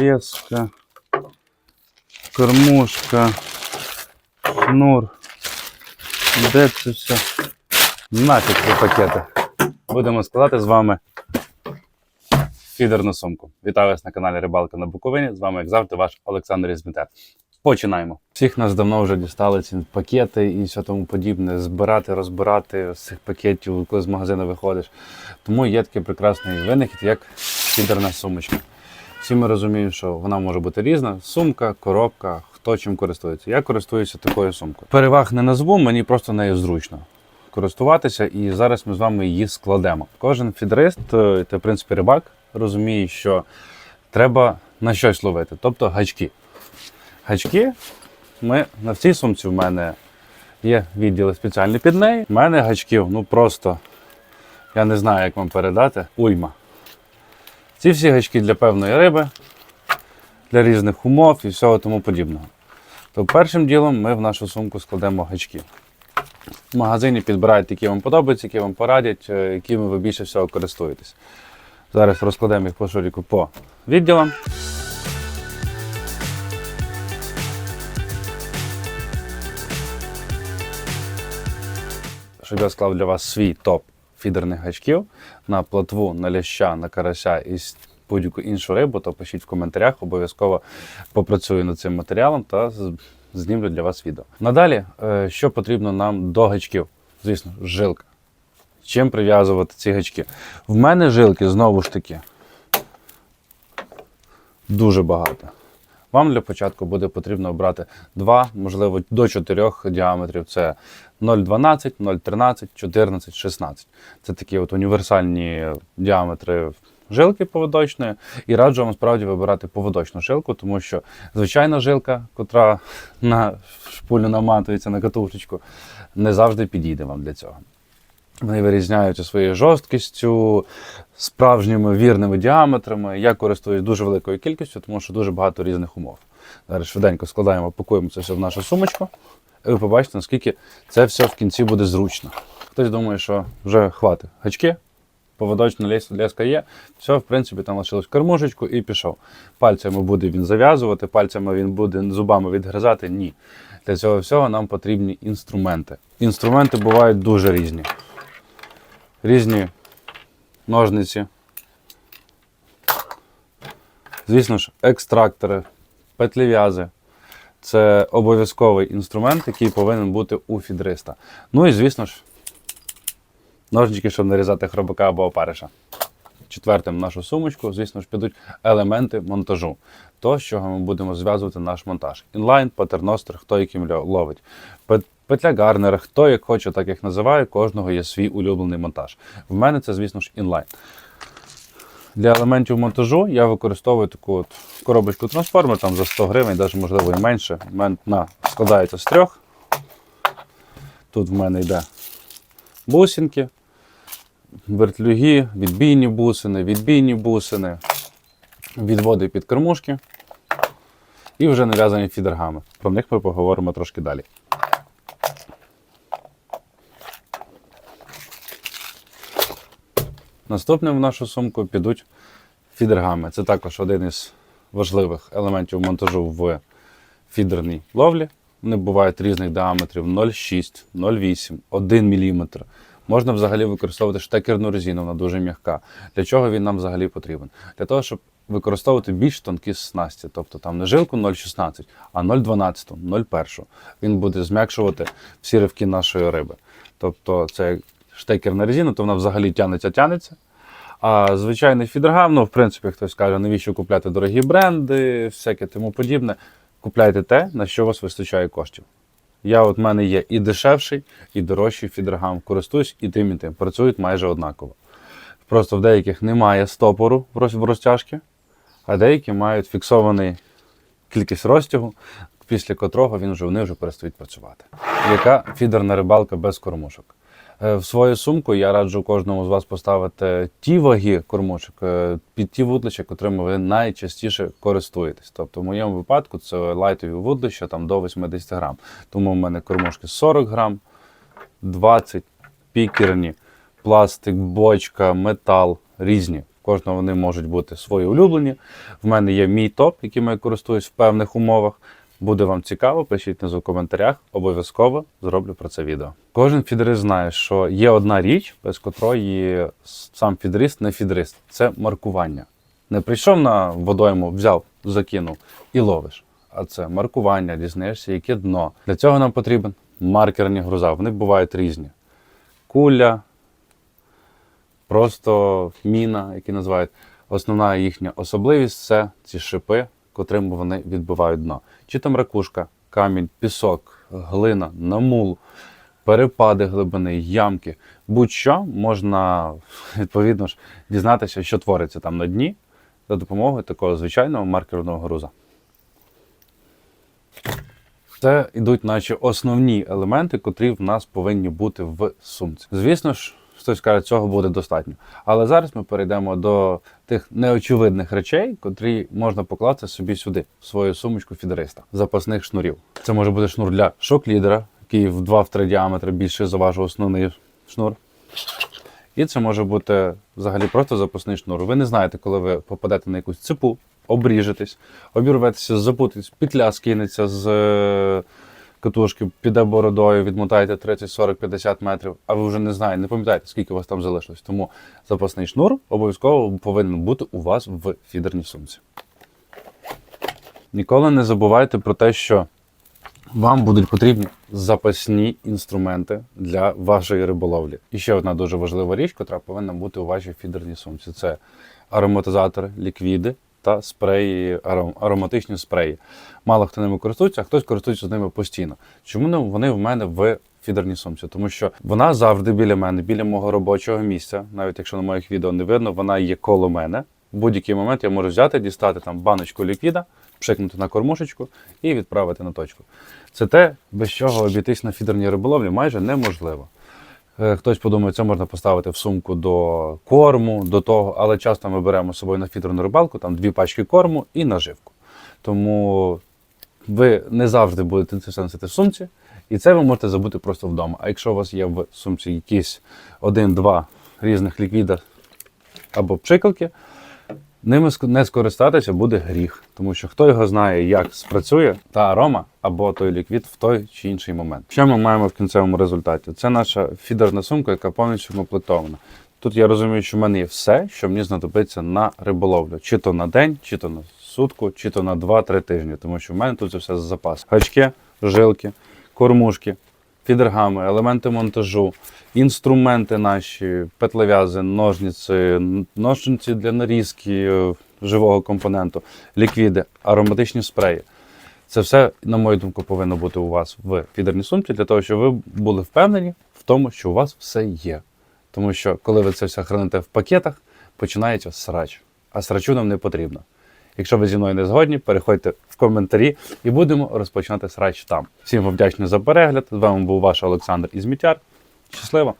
леска, кормушка, шнур. Де це все? Нафіг ці пакети. Будемо складати з вами фідерну сумку. Вітаю вас на каналі Рибалка на Буковині. З вами, як завжди, ваш Олександр Ізмітер. Починаємо. Всіх нас давно вже дістали ці пакети і все тому подібне. Збирати, розбирати з цих пакетів, коли з магазину виходиш. Тому є такий прекрасний винахід, як фідерна сумочка. Всі ми розуміємо, що вона може бути різна: сумка, коробка, хто чим користується. Я користуюся такою сумкою. Переваг не назву, мені просто нею зручно користуватися, і зараз ми з вами її складемо. Кожен фідерист е, та в принципі рибак розуміє, що треба на щось ловити, тобто гачки. Гачки ми на всій сумці в мене є відділи спеціальні під неї. У мене гачків, ну просто я не знаю, як вам передати, уйма. Ці всі гачки для певної риби, для різних умов і всього тому подібного. То першим ділом ми в нашу сумку складемо гачки. В магазині підбирають, які вам подобаються, які вам порадять, е, якими ви більше всього користуєтесь. Зараз розкладемо їх по шуріку по відділам. Щоб я склав для вас свій топ фідерних гачків на плотву, на ляща, на карася і будь-яку іншу рибу, то пишіть в коментарях, обов'язково попрацюю над цим матеріалом та знімлю для вас відео. Надалі, е, що потрібно нам до гачків? Звісно, жилка. Чим прив'язувати ці гачки? В мене жилки знову ж таки дуже багато. Вам для початку буде потрібно обрати 2, можливо, до 4 діаметрів. Це 0,12, 0,13, 14, 16. Це такі от універсальні діаметри жилки поводочної. І раджу вам справді вибирати поводочну жилку, тому що звичайна жилка, котра на шпулю наматується на катушечку, не завжди підійде вам для цього. Вони вирізняються своєю жорсткістю, справжніми вірними діаметрами. Я користуюсь дуже великою кількістю, тому що дуже багато різних умов. Зараз швиденько складаємо, пакуємо це все в нашу сумочку, і ви побачите, наскільки це все в кінці буде зручно. Хтось думає, що вже хватить гачки, поводочна лес- леска є, все, в принципі, там лишилось кормушечку і пішов. Пальцями буде він зав'язувати, пальцями він буде зубами відгризати. Ні. Для цього всього нам потрібні інструменти. Інструменти бувають дуже різні різні ножниці. Звісно ж, екстрактори, петлев'язи. Це обов'язковий інструмент, який повинен бути у фідриста. Ну і, звісно ж, ножнички, щоб нарізати хробака або опариша. Четвертим нашу сумочку, звісно ж, підуть елементи монтажу. То, з чого ми будемо зв'язувати наш монтаж. Інлайн, патерностер, хто яким ловить. Пет- Петля Гарнера, хто як хоче, так як називає, кожного є свій улюблений монтаж. В мене це, звісно ж, інлайн. Для елементів монтажу я використовую таку от коробочку трансформер там за 100 гривень, навіть можливо і менше. У мене на, складається з трьох. Тут в мене йде бусинки, вертлюги, відбійні бусини, відбійні бусини, відводи під кормушки і вже нав'язані фідергами. Про них ми поговоримо трошки далі. Наступним в нашу сумку підуть фідергами. Це також один із важливих елементів монтажу в фідерній ловлі. Вони бувають різних діаметрів 0,6, 0,8, 1 мм. Можна взагалі використовувати штекерну резину, вона дуже м'яка. Для чого він нам взагалі потрібен? Для того, щоб використовувати більш тонкі снасті, тобто там не жилку 0,16, а 0,12, 0,1. Він буде зм'якшувати всі ривки нашої риби. Тобто це як штекерна резина, то вона взагалі тянеться, тянеться. А звичайний фідергам, ну, в принципі, хтось каже, навіщо купляти дорогі бренди, всяке тому подібне. Купляйте те, на що у вас вистачає коштів. Я от в мене є і дешевший, і дорожчий фідергам. Користуюсь і тим, і тим. Працюють майже однаково. Просто в деяких немає стопору в розтяжки, а деякі мають фіксований кількість розтягу, після котрого він вже, вони вже перестають працювати. Яка фідерна рибалка без кормушок? Е, В свою сумку я раджу кожному з вас поставити ті ваги кормушок е, під ті вудлища, котрими ви найчастіше користуєтесь. Тобто, в моєму випадку це лайтові вудлища там до 80 грам. Тому в мене кормушки 40 грам, 20 пікерні, пластик, бочка, метал різні. кожного вони можуть бути свої улюблені. В мене є мій топ, яким я користуюсь в певних умовах. Буде вам цікаво, пишіть внизу в коментарях, обов'язково зроблю про це відео. Кожен фідерист знає, що є одна річ, без котрої сам фідерист не фідерист. Це маркування. Не прийшов на водойму, взяв, закинув і ловиш. А це маркування, дізнаєшся, яке дно. Для цього нам потрібен маркерні груза. Вони бувають різні. Куля, просто міна, які називають. Основна їхня особливість це ці шипи, котрим вони відбивають дно. Чи там ракушка, камінь, пісок, глина, намул, перепади глибини, ямки. Будь-що можна відповідно ж дізнатися, що твориться там на дні за допомогою такого звичайного маркерного груза. Це йдуть наші основні елементи, котрі в нас повинні бути в сумці. Звісно ж, хтось каже, цього буде достатньо. Але зараз ми перейдемо до тих неочевидних речей, котрі можна покласти собі сюди, в свою сумочку фідериста, запасних шнурів. Це може бути шнур для шок-лідера, який в 2-3 діаметри більше за ваш основний шнур. І це може бути взагалі просто запасний шнур. Ви не знаєте, коли ви попадете на якусь цепу, обріжетесь, обірветеся, запутаєтесь, петля скинеться з е, катушки, піде бородою, відмотаєте 30, 40, 50 метрів, а ви вже не знаєте, не пам'ятаєте, скільки у вас там залишилось. Тому запасний шнур обов'язково повинен бути у вас в фідерній сумці. Ніколи не забувайте про те, що вам будуть потрібні запасні інструменти для вашої риболовлі. І ще одна дуже важлива річ, яка повинна бути у вашій фідерній сумці: це ароматизатори, ліквіди та спреї, аром- ароматичні спреї. Мало хто ними користується, а хтось користується ними постійно. Чому вони в мене в фідерній сумці? Тому що вона завжди біля мене, біля мого робочого місця. Навіть якщо на моїх відео не видно, вона є коло мене. В будь-який момент я можу взяти, дістати там баночку ліквіда, пшикнути на кормушечку і відправити на точку. Це те, без чого обійтись на фідерній риболовлі майже неможливо. Е, Хтось подумає, це можна поставити в сумку до корму, до того, але часто ми беремо з собою на фідерну рибалку, там дві пачки корму і наживку. Тому ви не завжди будете це все носити в сумці, і це ви можете забути просто вдома. А якщо у вас є в сумці якісь один-два різних ліквіда або пшикалки, ними не скористатися буде гріх, тому що хто його знає, як спрацює та арома або той ліквід в той чи інший момент. Що ми маємо в кінцевому результаті? Це наша фідерна сумка, яка повністю комплектована. Тут я розумію, що в мене є все, що мені знадобиться на риболовлю, чи то на день, чи то на сутку, чи то на 2-3 тижні, тому що в мене тут це все з запасу. Гачки, жилки, кормушки, фідергами, елементи монтажу, інструменти наші, петлев'язи, ножниці, ножниці для нарізки е, живого компоненту, ліквіди, ароматичні спреї. Це все, на мою думку, повинно бути у вас в фідерній сумці для того, щоб ви були впевнені в тому, що у вас все є. Тому що коли ви це все храните в пакетах, починається срач. А срачу нам не потрібно. Якщо ви зі мною не згодні, переходьте в коментарі і будемо розпочинати срач там. Всім вам вдячний за перегляд. З вами був ваш Олександр Ізмітяр. Щасливо!